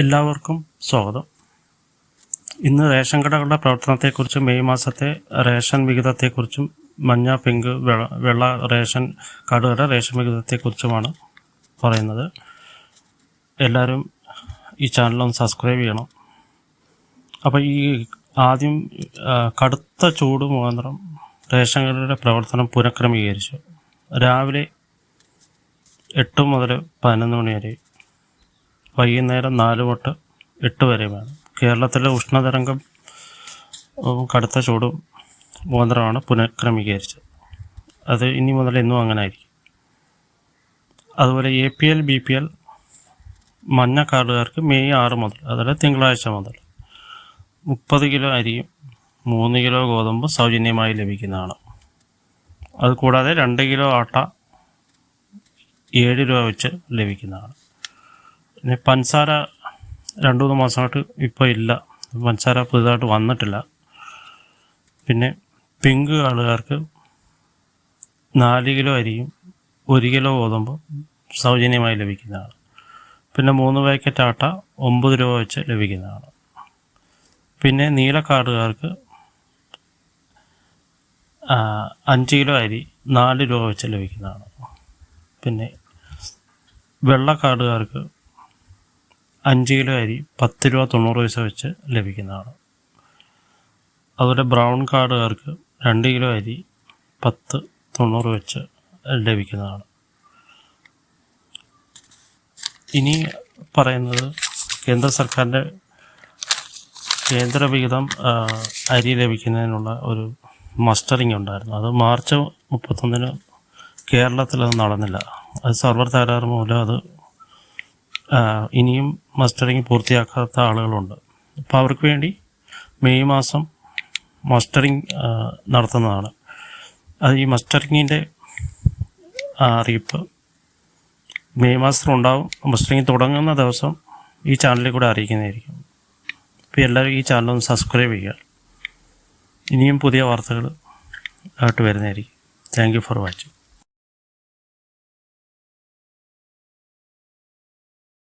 എല്ലാവർക്കും സ്വാഗതം. ഇന്ന് റേഷൻ കടകളുടെ പ്രവർത്തനത്തെക്കുറിച്ചും മെയ് മാസത്തെ റേഷൻ വിഹിതത്തെക്കുറിച്ചും മഞ്ഞ പിങ്ക് വെള്ള റേഷൻ കാർഡുകളുടെ റേഷൻ വിഹിതത്തെക്കുറിച്ചുമാണ് പറയുന്നത്. എല്ലാവരും ഈ ചാനലൊന്ന് സബ്സ്ക്രൈബ് ചെയ്യണം. അപ്പോൾ ഈ ആദ്യം കടുത്ത ചൂട് മുഖാന്തരം റേഷൻ കടയുടെ പ്രവർത്തനം പുനഃക്രമീകരിച്ചു. രാവിലെ എട്ട് മുതൽ പതിനൊന്ന് മണി വരെ വൈകുന്നേരം നാല് തൊട്ട് എട്ട് വരെ വേണം. കേരളത്തിലെ ഉഷ്ണതരംഗം കടുത്ത ചൂടും മുഖാന്തരമാണ് പുനഃക്രമീകരിച്ചത്. അത് ഇനി മുതൽ എന്നും അങ്ങനെ ആയിരിക്കും അതുപോലെ A P L B P L മഞ്ഞ കാർഡുകാർക്ക് മെയ് ആറ് മുതൽ അതായത് തിങ്കളാഴ്ച മുതൽ മുപ്പത് കിലോ അരിയും മൂന്ന് കിലോ ഗോതമ്പ് സൗജന്യമായി ലഭിക്കുന്നതാണ്. അതുകൂടാതെ രണ്ട് കിലോ ആട്ട ഏഴ് രൂപ വെച്ച് ലഭിക്കുന്നതാണ്. പിന്നെ പഞ്ചസാര രണ്ട് മൂന്ന് മാസമായിട്ട് ഇപ്പോൾ ഇല്ല. പഞ്ചസാര പുതുതായിട്ട് വന്നിട്ടില്ല. പിന്നെ പിങ്ക് ആളുകാർക്ക് നാല് കിലോ അരിയും ഒരു കിലോ ഗോതമ്പ് സൗജന്യമായി ലഭിക്കുന്നതാണ്. പിന്നെ മൂന്ന് പാക്കറ്റ് ആട്ട ഒമ്പത് രൂപ വെച്ച് ലഭിക്കുന്നതാണ്. പിന്നെ നീല കാർഡുകാർക്ക് അഞ്ച് കിലോ അരി നാല് രൂപ വെച്ച് ലഭിക്കുന്നതാണ്. പിന്നെ വെള്ളക്കാർഡുകാർക്ക് അഞ്ച് കിലോ അരി പത്ത് രൂപ തൊണ്ണൂറ് പൈസ വെച്ച് ലഭിക്കുന്നതാണ്. അതുപോലെ ബ്രൗൺ കാർഡുകാർക്ക് രണ്ട് കിലോ അരി പത്ത് തൊണ്ണൂറ് വെച്ച് ലഭിക്കുന്നതാണ്. ഇനി പറയുന്നത് കേന്ദ്ര സർക്കാരിന്റെ കേന്ദ്ര വിഹിതം അരി ലഭിക്കുന്നതിനുള്ള ഒരു മസ്റ്ററിങ് ഉണ്ടായിരുന്നു. അത് മാർച്ച് മുപ്പത്തൊന്നിന് കേരളത്തിൽ അത് നടന്നില്ല. അത് സർവർ തകരാറ് മൂലം അത് ഇനിയും മസ്റ്ററിങ് പൂർത്തിയാക്കാത്ത ആളുകളുണ്ട്. അപ്പോൾ അവർക്ക് വേണ്ടി മെയ് മാസം മസ്റ്ററിങ് നടത്തുന്നതാണ്. അത് ഈ മസ്റ്ററിങ്ങിന്റെ അറിയിപ്പ്. മെയ് മാസം മാസത്തിലുണ്ടാവും മസ്റ്ററിങ് തുടങ്ങുന്ന ദിവസം ഈ ചാനലിൽ കൂടെ അറിയിക്കുന്നതായിരിക്കും. അപ്പോൾ എല്ലാവരും ഈ ചാനൽ ഒന്ന് സബ്സ്ക്രൈബ് ചെയ്യുക. ഇനിയും പുതിയ വാർത്തകൾ ആയിട്ട് വരുന്നതായിരിക്കും. Thank you for watching.